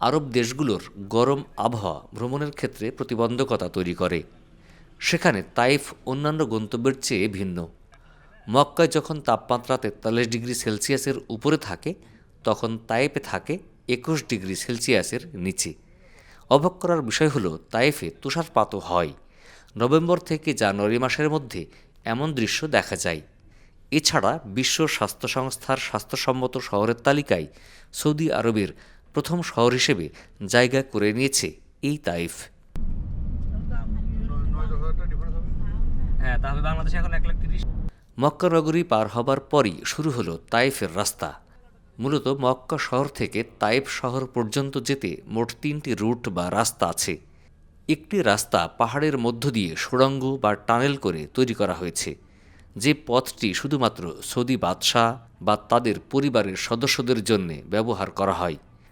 আরব দেশগুলোর গরম আবহাওয়া ভ্রমণের ক্ষেত্রে প্রতিবন্ধকতা তৈরি করে। সেখানে তাইফ অন্যান্য গন্তব্যের চেয়ে ভিন্ন। মক্কায় যখন তাপমাত্রা তেতাল্লিশ ডিগ্রি সেলসিয়াসের উপরে থাকে, তখন তাইফে থাকে একুশ ডিগ্রি সেলসিয়াসের নিচে। অবাক করার বিষয় হলো, তাইফে তুষারপাতও হয়। নভেম্বর থেকে জানুয়ারি মাসের মধ্যে এমন দৃশ্য দেখা যায়। এছাড়া বিশ্ব স্বাস্থ্য সংস্থার স্বাস্থ্যসম্মত শহরের তালিকায় সৌদি আরবের প্রথম শহর হিসেবে জায়গা করে নিয়েছে এই তাইফ। হ্যাঁ মক্কা নগরী পার হবার পরই শুরু হলো তাইফের রাস্তা। মূলত মক্কা শহর থেকে তাইফ শহর পর্যন্ত যেতে মোট তিনটি রুট বা রাস্তা আছে। একটি রাস্তা পাহাড়ের মধ্য দিয়ে সুড়ঙ্গ বা টানেল করে তৈরি করা হয়েছে। যে পথটি শুধুমাত্র সৌদি বাদশাহ বা তাদের পরিবারের সদস্যদের জন্যে ব্যবহার করা হয়।